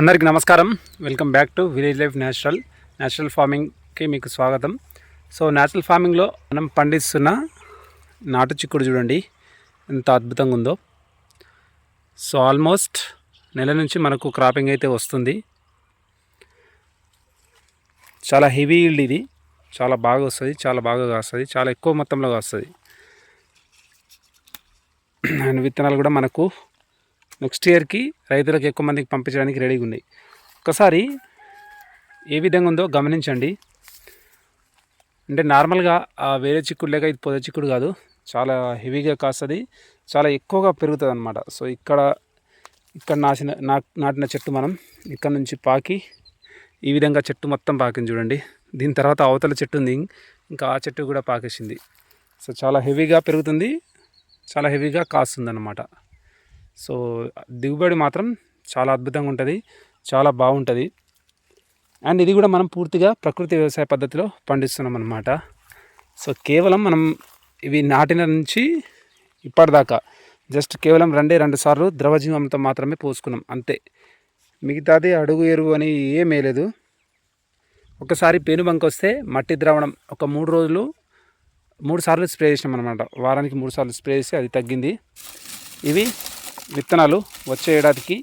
అందరికీ నమస్కారం. Welcome back to village life natural natural ఫార్మింగ్కి మీకు స్వాగతం. సో న్యాచురల్ ఫార్మింగ్లో మనం పండిస్తున్న నాటు చిక్కుడు చూడండి. ఎంత అద్భుతంగా ఉందో. సో ఆల్మోస్ట్ నెల నుంచి మనకు క్రాపింగ్ అయితే వస్తుంది. చాలా హెవీ ఈల్డ్ ఇది. చాలా బాగా వస్తుంది చాలా బాగా కాస్తుంది చాలా ఎక్కువ మొత్తంలో కాస్తుంది. అండ్ విత్తనాలు కూడా మనకు నెక్స్ట్ ఇయర్కి రైతులకు ఎక్కువ మందికి పంపించడానికి రెడీగా ఉన్నాయి. ఒకసారి ఏ విధంగా ఉందో గమనించండి. అంటే నార్మల్గా వేరే చిక్కుడు లేక ఇది పొద చిక్కుడు కాదు చాలా హెవీగా కాస్తుంది చాలా ఎక్కువగా పెరుగుతుంది అనమాట సో ఇక్కడ ఇక్కడ నాసిన నా నాటిన చెట్టు మనం ఇక్కడ నుంచి పాకి ఈ విధంగా చెట్టు మొత్తం పాకింది చూడండి. దీని తర్వాత అవతల చెట్టు ఉంది ఇంకా ఆ చెట్టు కూడా పాకేసింది. సో చాలా హెవీగా పెరుగుతుంది చాలా హెవీగా కాస్తుంది అనమాట సో దిగుబడి మాత్రం చాలా అద్భుతంగా ఉంటుంది చాలా బాగుంటుంది. అండ్ ఇది కూడా మనం పూర్తిగా ప్రకృతి వ్యవసాయ పద్ధతిలో పండిస్తున్నాం అన్నమాట. సో కేవలం మనం ఇవి నాటిన నుంచి ఇప్పటిదాకా జస్ట్ కేవలం రెండే రెండు సార్లు ద్రవజీవంతో మాత్రమే పోసుకున్నాం అంతే. మిగతాది అడుగు ఎరువు అని ఏమీ లేదు. ఒకసారి పేనుబంక వస్తే మట్టి ద్రావణం ఒక మూడు రోజులు మూడు సార్లు స్ప్రే చేసినాం అనమాట వారానికి మూడు సార్లు స్ప్రే చేసి అది తగ్గింది. ఇవి విత్తనాలు వచ్చే ఏడాదికి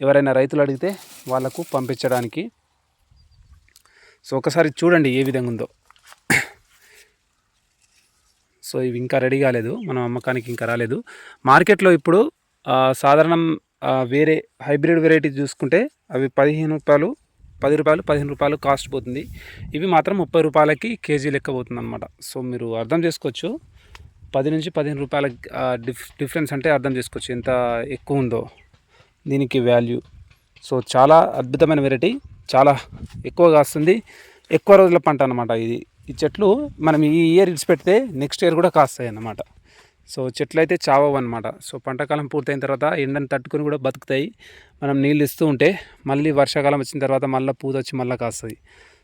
ఎవరైనా రైతులు అడిగితే వాళ్ళకు పంపించడానికి. సో ఒకసారి చూడండి ఏ విధంగా ఉందో. సో ఇవి ఇంకా రెడీ కాలేదు మనం అమ్మకానికి ఇంకా రాలేదు. మార్కెట్లో ఇప్పుడు సాధారణం వేరే హైబ్రిడ్ వెరైటీ చూసుకుంటే అవి పదిహేను రూపాయలు పది రూపాయలు పదిహేను రూపాయలు కాస్ట్ పోతుంది. ఇవి మాత్రం ముప్పై రూపాయలకి కేజీ లెక్క పోతుంది అనమాట సో మీరు అర్థం చేసుకోవచ్చు. పది నుంచి పదిహేను రూపాయల డిఫ్ డిఫరెన్స్ అంటే అర్థం చేసుకోవచ్చు. ఎంత ఎక్కువ ఉందో. దీనికి వాల్యూ. సో చాలా అద్భుతమైన వెరైటీ. చాలా ఎక్కువగా వస్తుంది ఎక్కువ రోజుల పంట అనమాట ఇది. ఈ చెట్లు మనం ఈ ఇయర్ పెడితే నెక్స్ట్ ఇయర్ కూడా కాస్తాయి అన్నమాట. సో చెట్లు అయితే చావవు అనమాట సో పంటకాలం పూర్తయిన తర్వాత ఎండను తట్టుకొని కూడా బతుకుతాయి. మనం నీళ్ళు ఇస్తూ ఉంటే మళ్ళీ వర్షాకాలం వచ్చిన తర్వాత మళ్ళీ పూత వచ్చి మళ్ళీ కాస్తుంది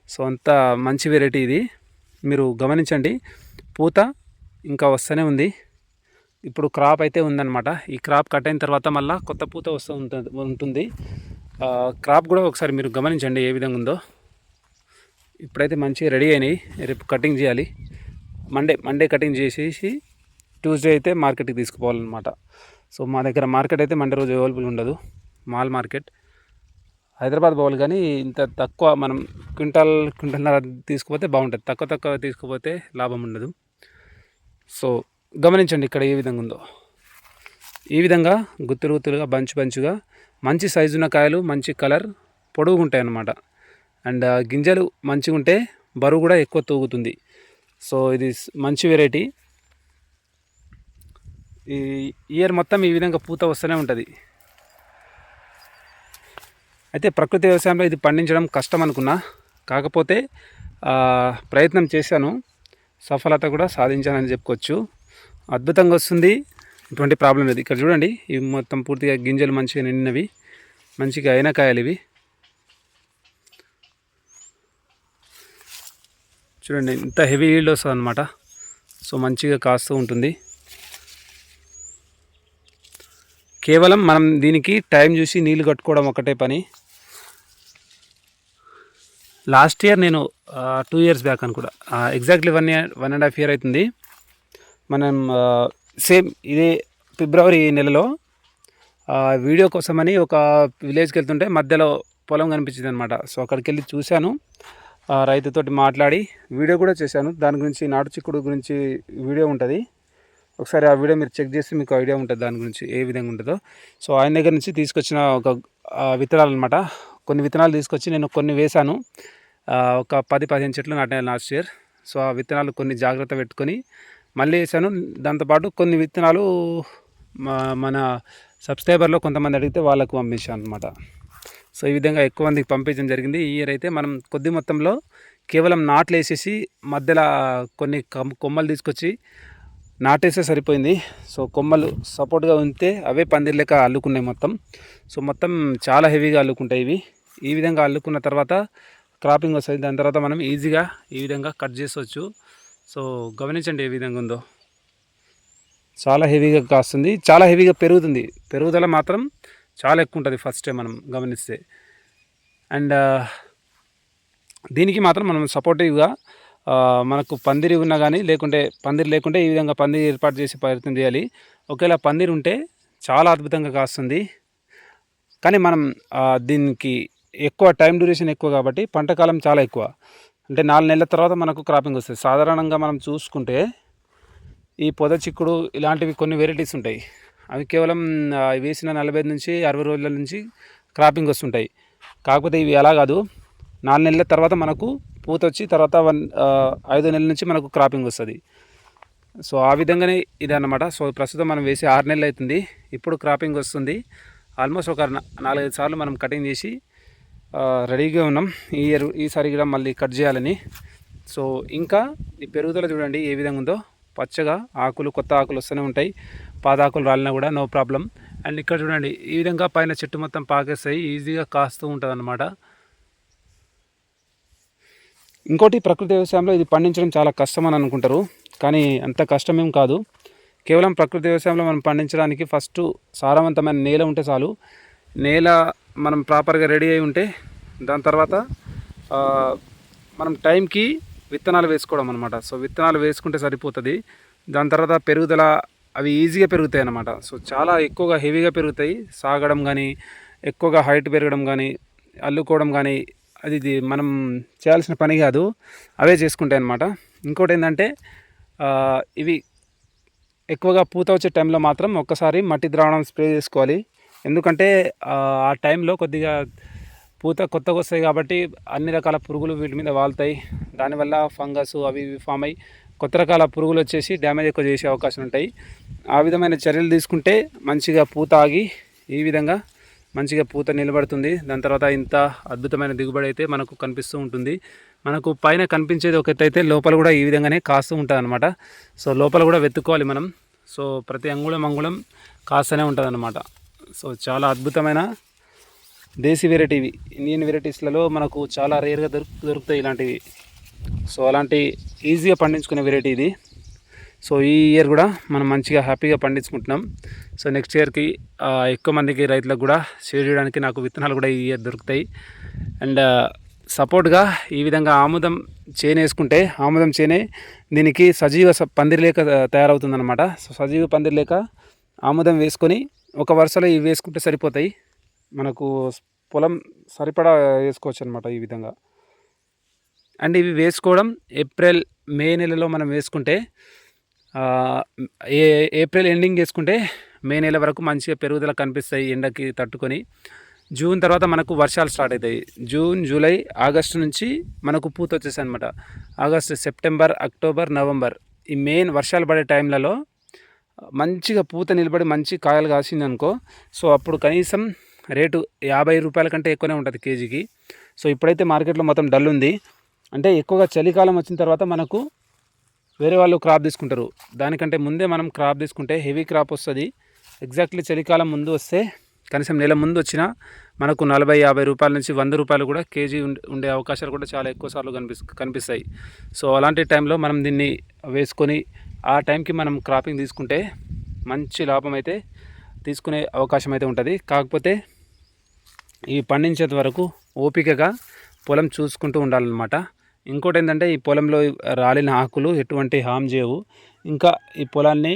సో అంత మంచి వెరైటీ ఇది. మీరు గమనించండి. పూత ఇంకా వస్తూనే ఉంది. ఇప్పుడు క్రాప్ అయితే ఉందన్నమాట. ఈ క్రాప్ కట్ అయిన తర్వాత మళ్ళీ కొత్త పూత వస్తూ ఉంటుంది. ఉంటుంది క్రాప్ కూడా ఒకసారి మీరు గమనించండి ఏ విధంగా ఉందో. ఇప్పుడైతే మంచిగా రెడీ అయినాయి. రేపు కటింగ్ చేయాలి. మండే మండే కటింగ్ చేసేసి ట్యూస్డే అయితే మార్కెట్కి తీసుకుపోవాలన్నమాట. సో మా దగ్గర మార్కెట్ అయితే మండే రోజు అవైలబుల్ ఉండదు. మాల్ మార్కెట్ హైదరాబాద్ పోవాలి కానీ ఇంత తక్కువ మనం క్వింటాల్ క్వింటల్నర తీసుకుపోతే బాగుంటుంది. తక్కువ తక్కువ తీసుకుపోతే లాభం ఉండదు. సో గమనించండి ఇక్కడ ఏ విధంగా ఉందో. ఈ విధంగా గుత్తులు గుత్తులుగా బంచు బంచుగా మంచి సైజు ఉన్న కాయలు మంచి కలర్ పొడుగు ఉంటాయి అన్నమాట అండ్ uh, గింజలు మంచిగా ఉంటే బరువు కూడా ఎక్కువ తూగుతుంది. సో ఇది మంచి వెరైటీ ఈ ఇయర్ మొత్తం ఈ విధంగా పూత వస్తూనే ఉంటుంది. అయితే ప్రకృతి వ్యవసాయంలో ఇది పండించడం కష్టం అనుకున్నా. కాకపోతే uh, ప్రయత్నం చేశాను. సఫలత కూడా సాధించానని చెప్పుకోవచ్చు. అద్భుతంగా వస్తుంది. ఎటువంటి ప్రాబ్లం లేదు. ఇక్కడ చూడండి ఇవి మొత్తం పూర్తిగా గింజలు మంచిగా నిండినవి. మంచిగా అయిన కాయలు ఇవి. చూడండి ఇంత హెవీ ఈల్డ్ వస్తుంది అనమాట సో మంచిగా కాస్తూ ఉంటుంది. కేవలం మనం దీనికి టైం చూసి నీళ్ళు కట్టుకోవడం ఒకటే పని. లాస్ట్ ఇయర్ నేను టూ ఇయర్స్ బ్యాక్ అనుకుంటా. Exactly one year one and half year అవుతుంది మనం సేమ్ ఇదే ఫిబ్రవరి నెలలో వీడియో కోసమని ఒక విలేజ్కి వెళ్తుంటే మధ్యలో పొలం కనిపించింది అనమాట సో అక్కడికి వెళ్ళి చూశాను రైతుతోటి మాట్లాడి వీడియో కూడా చేశాను. దాని గురించి నాటు చిక్కుడు గురించి వీడియో ఉంటుంది. ఒకసారి ఆ వీడియో మీరు చెక్ చేస్తే మీకు ఐడియా ఉంటుంది దాని గురించి ఏ విధంగా ఉంటుందో. సో ఆయన దగ్గర నుంచి తీసుకొచ్చిన ఒక విత్తనాలు అనమాట కొన్ని విత్తనాలు తీసుకొచ్చి నేను కొన్ని వేశాను. ఒక పది పదిహేను చెట్లు నాటాను లాస్ట్ ఇయర్. సో ఆ విత్తనాలు కొన్ని జాగ్రత్త పెట్టుకొని మళ్ళీ వేసాను దాంతోపాటు కొన్ని విత్తనాలు మన సబ్స్క్రైబర్లో కొంతమంది అడిగితే వాళ్ళకు పంపించాను అనమాట సో ఈ విధంగా ఎక్కువ మందికి పంపించడం జరిగింది. ఈ ఇయర్ అయితే మనం కొద్ది మొత్తంలో కేవలం నాట్లు వేసేసి మధ్యలో కొన్ని కొమ్మలు తీసుకొచ్చి నాటేస్తే సరిపోయింది. సో కొమ్మలు సపోర్ట్గా ఉంటే అవే పందిర్ లెక్క అల్లుకున్నాయి మొత్తం. సో మొత్తం చాలా హెవీగా అల్లుకుంటాయి ఇవి. ఈ విధంగా అల్లుకున్న తర్వాత క్రాపింగ్ వస్తుంది. దాని తర్వాత మనం ఈజీగా ఈ విధంగా కట్ చేసుకోవచ్చు సో గమనించండి ఏ విధంగా ఉందో. చాలా హెవీగా కాస్తుంది. చాలా హెవీగా పెరుగుతుంది. పెరుగుదల మాత్రం చాలా ఎక్కువ ఉంటుంది ఫస్ట్ టైం మనం గమనిస్తే. అండ్ uh, దీనికి మాత్రం మనం సపోర్టివ్గా మనకు పందిరి ఉన్నా కానీ లేకుంటే పందిరి లేకుంటే ఈ విధంగా పందిరి ఏర్పాటు చేసి ప్రయత్నం చేయాలి. ఒకవేళ పందిరి ఉంటే చాలా అద్భుతంగా కాస్తుంది. కానీ మనం దీనికి ఎక్కువ టైం డ్యూరేషన్ ఎక్కువ కాబట్టి పంట కాలం చాలా ఎక్కువ. అంటే నాలుగు నెలల తర్వాత మనకు క్రాపింగ్ వస్తుంది. సాధారణంగా మనం చూసుకుంటే ఈ పొద చిక్కుడు ఇలాంటివి కొన్ని వెరైటీస్ ఉంటాయి. అవి కేవలం వేసిన నలభై నుంచి అరవై రోజుల నుంచి క్రాపింగ్ వస్తుంటాయి. కాకపోతే ఇవి ఎలా కాదు. నాలుగు నెలల తర్వాత మనకు పూత వచ్చి తర్వాత వన్ ఐదు నెలల నుంచి మనకు క్రాపింగ్ వస్తుంది. సో ఆ విధంగానే ఇది అన్నమాట సో ప్రస్తుతం మనం వేసి ఆరు నెలలు అవుతుంది. ఇప్పుడు క్రాపింగ్ వస్తుంది. ఆల్మోస్ట్ ఒక నాలుగైదు సార్లు మనం కటింగ్ చేసి రెడీగా ఉన్నాం. ఈ ఎరు ఈసారి కూడా మళ్ళీ కట్ చేయాలని. సో ఇంకా ఈ పెరుగుదల చూడండి ఏ విధంగా ఉందో. పచ్చగా ఆకులు కొత్త ఆకులు వస్తూనే ఉంటాయి. పాత ఆకులు రాలినా కూడా నో ప్రాబ్లం. అండ్ ఇక్కడ చూడండి ఈ విధంగా పైన చెట్టు మొత్తం పాకేస్తాయి. ఈజీగా కాస్తూ ఉంటుంది అన్నమాట ఇంకోటి ప్రకృతి వ్యవసాయంలో ఇది పండించడం చాలా కష్టం అని అనుకుంటారు. కానీ అంత కష్టమేం కాదు. కేవలం ప్రకృతి వ్యవసాయంలో మనం పండించడానికి ఫస్ట్ సారవంతమైన నేల ఉంటే చాలు. నేల మనం ప్రాపర్గా రెడీ అయి ఉంటే దాని తర్వాత మనం టైంకి విత్తనాలు వేసుకోవడం అనమాట సో విత్తనాలు వేసుకుంటే సరిపోతుంది. దాని తర్వాత పెరుగుదల అవి ఈజీగా పెరుగుతాయి అన్నమాట. సో చాలా ఎక్కువగా హెవీగా పెరుగుతాయి. సాగడం కానీ ఎక్కువగా హైట్ పెరగడం కానీ అల్లుకోవడం కానీ అది ఇది మనం చేయాల్సిన పని కాదు. అవే చేసుకుంటాయి అన్నమాట. ఇంకోటి ఏంటంటే ఇవి ఎక్కువగా పూత వచ్చే టైంలో మాత్రం ఒక్కసారి మట్టి ద్రావణం స్ప్రే చేసుకోవాలి. ఎందుకంటే ఆ టైంలో కొద్దిగా పూత కొత్తగా వస్తాయి కాబట్టి అన్ని రకాల పురుగులు వీటి మీద వాళ్తాయి. దానివల్ల ఫంగస్ అవి ఇవి ఫామ్ అయ్యి కొత్త రకాల పురుగులు వచ్చేసి డ్యామేజ్ ఎక్కువ చేసే అవకాశం ఉంటాయి. ఆ విధమైన చర్యలు తీసుకుంటే మంచిగా పూత ఆగి ఈ విధంగా మంచిగా పూత నిలబడుతుంది. దాని తర్వాత ఇంత అద్భుతమైన దిగుబడి అయితే మనకు కనిపిస్తూ ఉంటుంది. మనకు పైన కనిపించేది ఒక అయితే లోపల కూడా ఈ విధంగానే కాస్తూ ఉంటుంది అనమాట సో లోపల కూడా వెతుక్కోవాలి మనం. సో ప్రతి అంగుళం అంగుళం కాస్తూనే ఉంటుంది అనమాట సో చాలా అద్భుతమైన దేశీ వెరైటీ ఇవి ఇండియన్ వెరైటీస్లలో మనకు చాలా రేర్గా దొరుకు దొరుకుతాయి ఇలాంటివి. సో అలాంటి ఈజీగా పండించుకునే వెరైటీ ఇది. సో ఈ ఇయర్ కూడా మనం మంచిగా హ్యాపీగా పండించుకుంటున్నాం. సో నెక్స్ట్ ఇయర్కి ఎక్కువ మందికి రైతులకు కూడా షేర్ చేయడానికి నాకు విత్తనాలు కూడా ఈ ఇయర్ దొరుకుతాయి. అండ్ సపోర్ట్గా ఈ విధంగా ఆముదం చేనే వేసుకుంటే ఆముదం చేనే దీనికి సజీవ పందిరి లేక తయారవుతుందన్నమాట. సో సజీవ పందిరి లేక ఆముదం వేసుకొని ఒక వరుసలో ఇవి వేసుకుంటే సరిపోతాయి. మనకు పొలం సరిపడా వేసుకోవచ్చు అనమాట ఈ విధంగా. అండ్ ఇవి వేసుకోవడం ఏప్రిల్ మే నెలలో మనం వేసుకుంటే ఏ ఏప్రిల్ ఎండింగ్ వేసుకుంటే మే నెల వరకు మంచిగా పెరుగుదల కనిపిస్తాయి ఎండకి తట్టుకొని. జూన్ తర్వాత మనకు వర్షాలు స్టార్ట్ అవుతాయి జూన్ జూలై ఆగస్టు నుంచి మనకు పూత వచ్చేసాయి అనమాట ఆగస్టు సెప్టెంబర్ అక్టోబర్ నవంబర్ ఈ మెయిన్ వర్షాలు పడే టైంలలో మంచిగా పూత నిలబడి మంచి కాయలు కాసింది అనుకో సో అప్పుడు కనీసం రేటు యాభై రూపాయల కంటే ఎక్కువనే ఉంటుంది కేజీకి. సో ఇప్పుడైతే మార్కెట్లో మొత్తం డల్ ఉంది. అంటే ఎక్కువగా చలికాలం వచ్చిన తర్వాత మనకు వేరే వాళ్ళు క్రాప్ తీసుకుంటారు. దానికంటే ముందే మనం క్రాప్ తీసుకుంటే హెవీ క్రాప్ వస్తుంది. ఎగ్జాక్ట్లీ చలికాలం ముందు వస్తే కనీసం నెల ముందు వచ్చినా మనకు నలభై యాభై రూపాయల నుంచి వంద రూపాయలు కూడా కేజీ ఉండే అవకాశాలు కూడా చాలా ఎక్కువ సార్లు కనిపిస్ కనిపిస్తాయి. సో అలాంటి టైంలో మనం దీన్ని వేసుకొని ఆ టైంకి మనం క్రాపింగ్ తీసుకుంటే మంచి లాభం అయితే తీసుకునే అవకాశం అయితే ఉంటుంది. కాకపోతే ఇవి పండించేంత వరకు ఓపికగా పొలం చూసుకుంటూ ఉండాలన్నమాట. ఇంకోటి ఏంటంటే ఈ పొలంలో రాలిన ఆకులు ఎటువంటి హామ్ చేయవు. ఇంకా ఈ పొలాన్ని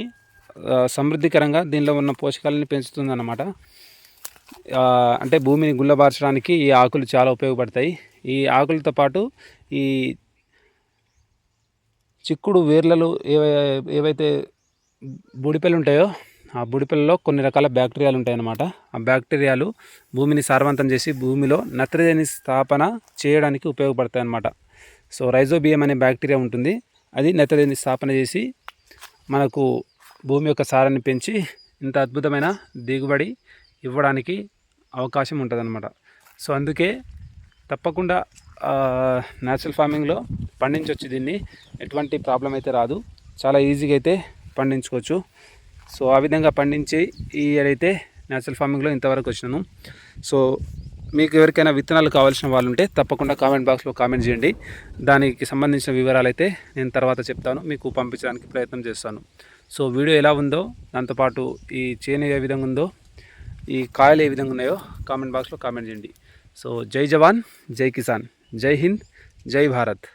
సమృద్ధికరంగా దీనిలో ఉన్న పోషకాలని పెంచుతుందన్నమాట. అంటే భూమిని గుల్లబార్చడానికి ఈ ఆకులు చాలా ఉపయోగపడతాయి. ఈ ఆకులతో పాటు ఈ చిక్కుడు వేర్లలో ఏవై ఏవైతే బుడిపెలు ఉంటాయో ఆ బుడిపెలలో కొన్ని రకాల బ్యాక్టీరియాలు ఉంటాయన్నమాట. ఆ బ్యాక్టీరియాలు భూమిని సారవంతం చేసి భూమిలో నత్రజని స్థాపన చేయడానికి ఉపయోగపడతాయి అన్నమాట సో రైజోబియం అనే బ్యాక్టీరియా ఉంటుంది. అది నత్రజని స్థాపన చేసి మనకు భూమి యొక్క సారాన్ని పెంచి ఇంత అద్భుతమైన దిగుబడి ఇవ్వడానికి అవకాశం ఉంటుందన్నమాట. సో అందుకే తప్పకుండా న్యాచురల్ ఫార్మింగ్లో పండించవచ్చు దీన్ని. ఎటువంటి ప్రాబ్లం అయితే రాదు. చాలా ఈజీగా అయితే పండించుకోవచ్చు. సో ఆ విధంగా పండించి ఈ ఇయర్ అయితే న్యాచురల్ ఫార్మింగ్లో ఇంతవరకు వచ్చినాను. సో మీకు ఎవరికైనా విత్తనాలు కావాల్సిన వాళ్ళు ఉంటే తప్పకుండా కామెంట్ బాక్స్లో కామెంట్ చేయండి. దానికి సంబంధించిన వివరాలు అయితే నేను తర్వాత చెప్తాను. మీకు పంపించడానికి ప్రయత్నం చేస్తాను. సో వీడియో ఎలా ఉందో దాంతోపాటు ఈ చేను ఏ విధంగా ఉందో ఈ కాయలు ఏ విధంగా ఉన్నాయో కామెంట్ బాక్స్లో కామెంట్ చేయండి. సో జై జవాన్ జై కిసాన్. జై హింద్ జై భారత్